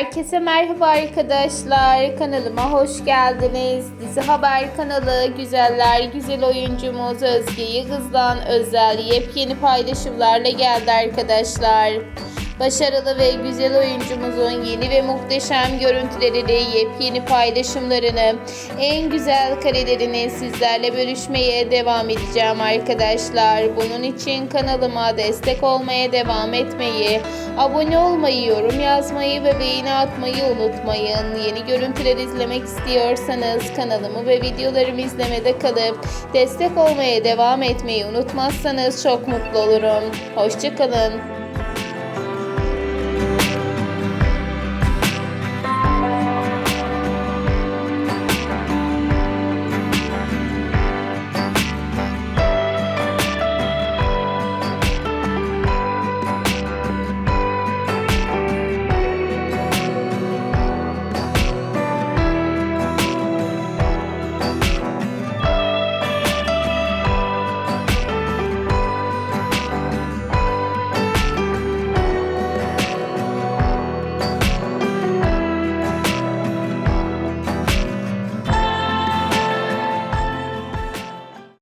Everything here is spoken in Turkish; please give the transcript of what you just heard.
Herkese merhaba arkadaşlar. Kanalıma hoş geldiniz. Dizi Haber kanalı güzeller güzel oyuncumuz Özge Yıldız'dan özel yepyeni paylaşımlarla geldi arkadaşlar. Başarılı ve güzel oyuncumuzun yeni ve muhteşem görüntülerini, yepyeni paylaşımlarını, en güzel karelerini sizlerle bölüşmeye devam edeceğim arkadaşlar. Bunun için kanalıma destek olmaya devam etmeyi, abone olmayı, yorum yazmayı ve beğeni atmayı unutmayın. Yeni görüntüler izlemek istiyorsanız kanalımı ve videolarımı izlemede kalıp destek olmaya devam etmeyi unutmazsanız çok mutlu olurum. Hoşçakalın.